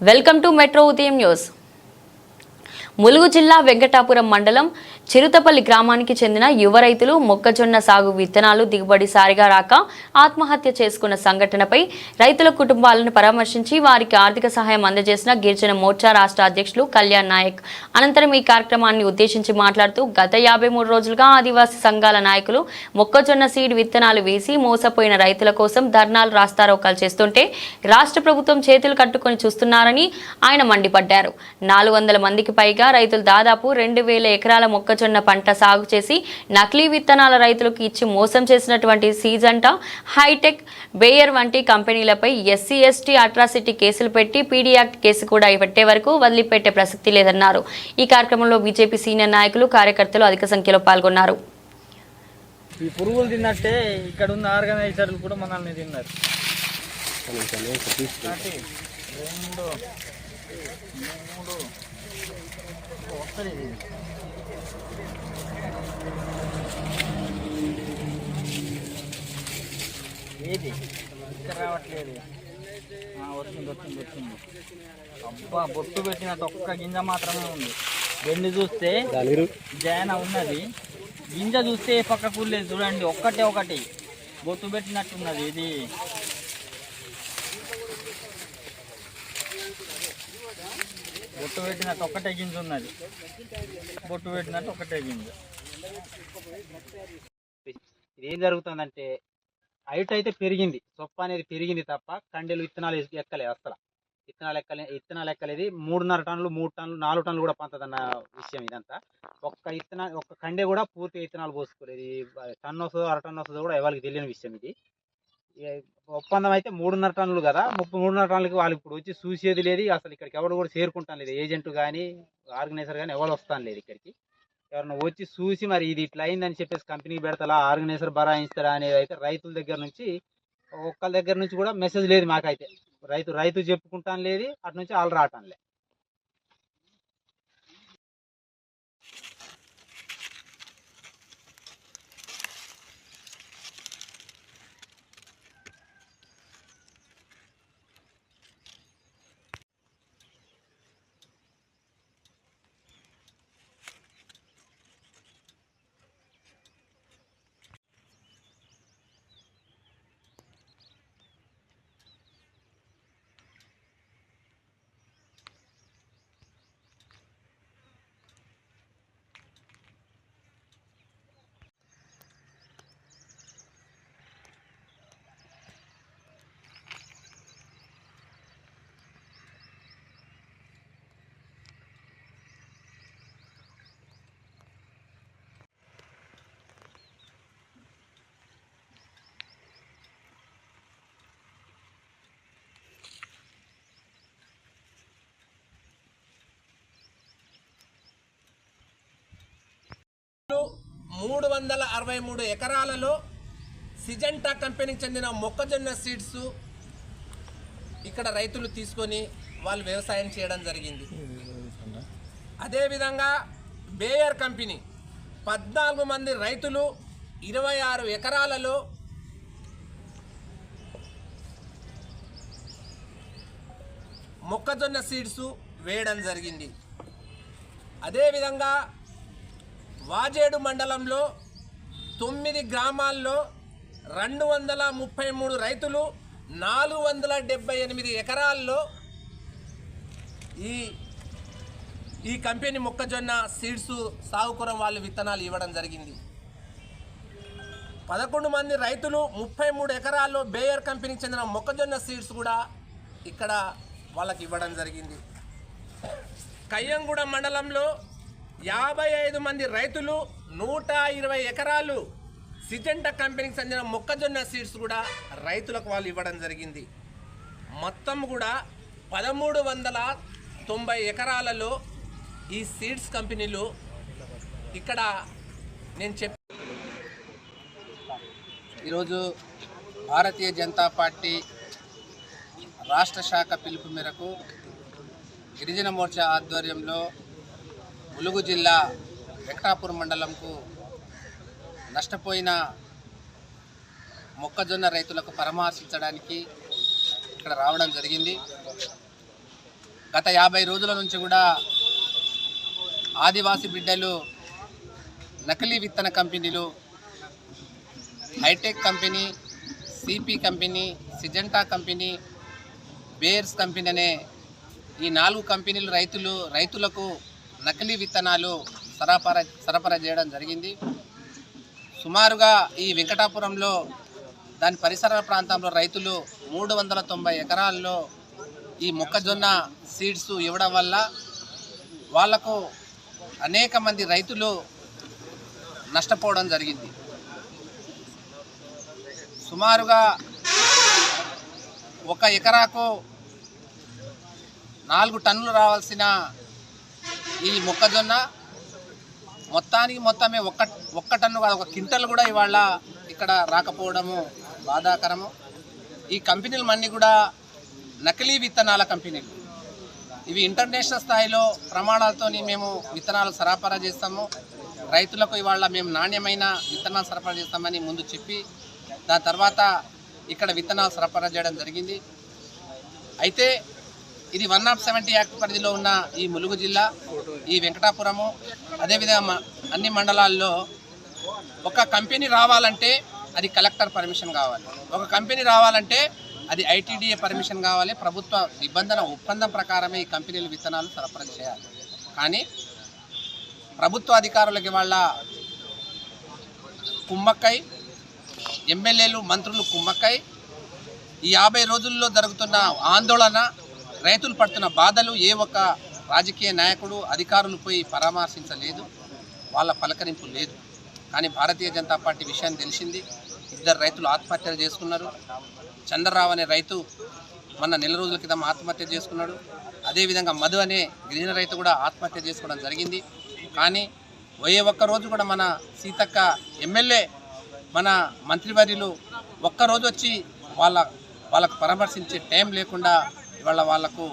Welcome to metro ఉదయం news Mulugu జిల్లా వెంకటాపురం మండలం చిరుతపల్లి గ్రామానికి చెందిన యువ రైతులు మొక్కజొన్న సాగు విత్తనాలు దిగుబడి సారిగా రాక ఆత్మహత్య చేసుకున్న సంఘటనపై రైతుల కుటుంబాలను పరామర్శించి వారికి ఆర్థిక సహాయం అందజేసిన గిరిజన మోర్చా రాష్ట్ర అధ్యక్షులు కళ్యాణ్ నాయక్. అనంతరం ఈ కార్యక్రమాన్ని ఉద్దేశించి మాట్లాడుతూ గత యాభై మూడు రోజులుగా ఆదివాసీ సంఘాల నాయకులు మొక్కజొన్న సీడ్ విత్తనాలు వేసి మోసపోయిన రైతుల కోసం ధర్నాలు రాస్తారోకాలు చేస్తుంటే రాష్ట్ర ప్రభుత్వం చేతులు కట్టుకొని చూస్తున్నారని ఆయన మండిపడ్డారు. నాలుగు వందల మందికి పైగా రైతులు దాదాపు రెండు వేల ఎకరాల మొక్కజొన్న పంట సాగు చేసి నకిలీ విత్తనాల రైతులకు ఇచ్చి మోసం చేసినటువంటి సీజంట హైటెక్ బేయర్ వంటి కంపెనీలపై ఎస్సీ ఎస్టీ అట్రాసిటీ కేసులు పెట్టి పీడీ యాక్ట్ కేసు కూడా పెట్టే వరకు వదిలిపెట్టే ప్రసక్తి లేదన్నారు ఈ కార్యక్రమంలో బీజేపీ సీనియర్ నాయకులు కార్యకర్తలు అధిక సంఖ్యలో పాల్గొన్నారు ఈ పురుగులు తిన్నట్టే ఇక్కడ ఉన్న ఆర్గనైజర్లు కూడా మనల్ని తిన్నారు రెండు మూడు. ఏది? ఇక్కడ రావట్లేదు. వచ్చింది వచ్చింది వచ్చింది అబ్బా బొట్టు పెట్టినట్టు ఒక్క గింజ మాత్రమే ఉంది. బెండు చూస్తే జయన ఉన్నది. గింజ చూస్తే ఏ పక్కకు లేదు చూడండి ఒక్కటే ఒకటి. బొట్టు పెట్టినట్టున్నది ఇది. బొట్టు పెట్టినట్టు ఒక్కటే గింజ ఉన్నది. బొట్టు పెట్టినట్టు ఒక్కటే గింజ. ఇది ఏం జరుగుతుందంటే హైట్ అయితే పెరిగింది. సొప్ప అనేది పెరిగింది తప్ప కండెలు విత్తనాలు ఎస్- ఎక్కలేదు అసలు. విత్తనాలు ఎక్కలే విత్తనాలు ఎక్కలేదు. మూడున్నర టన్నులు మూడు టన్నులు నాలుగు టన్నులు కూడా పంతదన్న విషయం ఇదంతా. ఒక్క విత్తనాలు ఒక్క కండే కూడా పూర్తి విత్తనాలు పోసుకోలేదు. ఇది టన్ను వస్తుందో అర టన్ను వస్తుందో కూడా ఎవరికి తెలియని విషయం ఇది. ఒప్పందం అయితే మూడున్నర టన్నులు కదా. ముప్పై మూడున్నర టన్నులకి వాళ్ళు ఇప్పుడు వచ్చి చూసేది లేదు. అసలు ఇక్కడికి ఎవరు కూడా చేరుకుంటాను లేదు. ఏజెంట్ కానీ ఆర్గనైజర్ కానీ ఎవరు వస్తాను లేదు ఇక్కడికి. ఎవరైనా వచ్చి చూసి మరి ఇది ఇట్లా అయిందని చెప్పేసి కంపెనీకి పెడతారా ఆర్గనైజర్ బరాయిస్తారా అనేది అయితే రైతుల దగ్గర నుంచి ఒక్కళ్ళ దగ్గర నుంచి కూడా మెసేజ్ లేదు మాకైతే. రైతు రైతు చెప్పుకుంటాను లేదు అటు నుంచి వాళ్ళు రావటం లేదు. మూడు వందల అరవై మూడు ఎకరాలలో సిజెంటా కంపెనీకి చెందిన మొక్కజొన్న సీడ్స్ ఇక్కడ రైతులు తీసుకొని వాళ్ళు వ్యవసాయం చేయడం జరిగింది. అదేవిధంగా బేయర్ కంపెనీ పద్నాలుగు మంది రైతులు ఇరవై ఆరు ఎకరాలలో మొక్కజొన్న సీడ్స్ వేయడం జరిగింది. అదేవిధంగా వాజేడు మండలంలో తొమ్మిది గ్రామాల్లో రెండు వందల ముప్పై మూడు రైతులు నాలుగు వందల డెబ్బై ఎనిమిది ఎకరాల్లో ఈ ఈ కంపెనీ మొక్కజొన్న సీడ్స్ సాగుకురం వాళ్ళు విత్తనాలు ఇవ్వడం జరిగింది. పదకొండు మంది రైతులు ముప్పై మూడు ఎకరాల్లో బేయర్ కంపెనీకి చెందిన మొక్కజొన్న సీడ్స్ కూడా ఇక్కడ వాళ్ళకి ఇవ్వడం జరిగింది. కయ్యంగూడ మండలంలో యాభై ఐదు మంది రైతులు నూట ఇరవై ఎకరాలు సిజెంటా కంపెనీకి చెందిన మొక్కజొన్న సీడ్స్ కూడా రైతులకు వాళ్ళు ఇవ్వడం జరిగింది. మొత్తం కూడా పదమూడు వందల తొంభై ఎకరాలలో ఈ సీడ్స్ కంపెనీలు ఇక్కడ నేను చెప్ ఈరోజు భారతీయ జనతా పార్టీ రాష్ట్ర శాఖ పిలుపు మేరకు గిరిజన మోర్చా ఆధ్వర్యంలో ములుగు జిల్లా వెంకటాపూర్ మండలంకు నష్టపోయిన మొక్కజొన్న రైతులకు పరామర్శించడానికి ఇక్కడ రావడం జరిగింది. గత యాభై రోజుల నుంచి కూడా ఆదివాసి బిడ్డలు నకిలీ విత్తన కంపెనీలు hitech company CP company Syngenta company Bayers company అనే ఈ నాలుగు కంపెనీలు రైతులు రైతులకు నకిలీ విత్తనాలు సరఫరా సరఫరా చేయడం జరిగింది. సుమారుగా ఈ వెంకటాపురంలో దాని పరిసర ప్రాంతంలో రైతులు మూడు వందల తొంభై ఎకరాల్లో ఈ మొక్కజొన్న సీడ్స్ ఇవ్వడం వల్ల వాళ్ళకు అనేక మంది రైతులు నష్టపోవడం జరిగింది. సుమారుగా ఒక ఎకరాకు నాలుగు టన్నులు రావాల్సిన ఈ మొక్కజొన్న మొత్తానికి మొత్తమే ఒక్క ఒక్క టన్ను కాదు ఒక క్వింటల్ కూడా ఇవాళ ఇక్కడ రాకపోవడము బాధాకరము. ఈ కంపెనీలు మన్ని కూడా నకిలీ విత్తనాల కంపెనీలు. ఇవి ఇంటర్నేషనల్ స్థాయిలో ప్రమాణాలతోని మేము విత్తనాలు సరఫరా చేస్తాము. రైతులకు ఇవాళ మేము నాణ్యమైన విత్తనాలు సరఫరా చేస్తామని ముందు చెప్పి దాని తర్వాత ఇక్కడ విత్తనాలు సరఫరా చేయడం జరిగింది. అయితే ఇది వన్ ఆఫ్ సెవెంటీ యాక్ట్ పరిధిలో ఉన్న ఈ ములుగు జిల్లా ఈ వెంకటాపురము. అదేవిధంగా అన్ని మండలాల్లో ఒక కంపెనీ రావాలంటే అది కలెక్టర్ పర్మిషన్ కావాలి. ఒక కంపెనీ రావాలంటే అది ఐటీడీఏ పర్మిషన్ కావాలి. ప్రభుత్వ నిబంధన ఒప్పందం ప్రకారమే ఈ కంపెనీలు విత్తనాలు సరఫరా చేయాలి. కానీ ప్రభుత్వ అధికారులకి వాళ్ళ కుమ్మక్కై ఎమ్మెల్యేలు మంత్రులు కుమ్మక్కై ఈ యాభై రోజుల్లో జరుగుతున్న ఆందోళన రైతులు పడుతున్న బాధలు ఏ ఒక్క రాజకీయ నాయకుడు అధికారులు పోయి పరామర్శించలేదు వాళ్ళ పలకరింపు లేదు. కానీ భారతీయ జనతా పార్టీ విషయాన్ని తెలిసింది ఇద్దరు రైతులు ఆత్మహత్యలు చేసుకున్నారు. చంద్రరావు అనే రైతు మొన్న నెల రోజుల క్రితం ఆత్మహత్య చేసుకున్నాడు. అదేవిధంగా మధు అనే గిరిజన రైతు కూడా ఆత్మహత్య చేసుకోవడం జరిగింది. కానీ ఏ ఒక్క రోజు కూడా మన సీతక్క ఎమ్మెల్యే మన మంత్రివర్యులు ఒక్కరోజు వచ్చి వాళ్ళ వాళ్ళకు పరామర్శించే టైం లేకుండా ఇవాళ వాళ్ళకు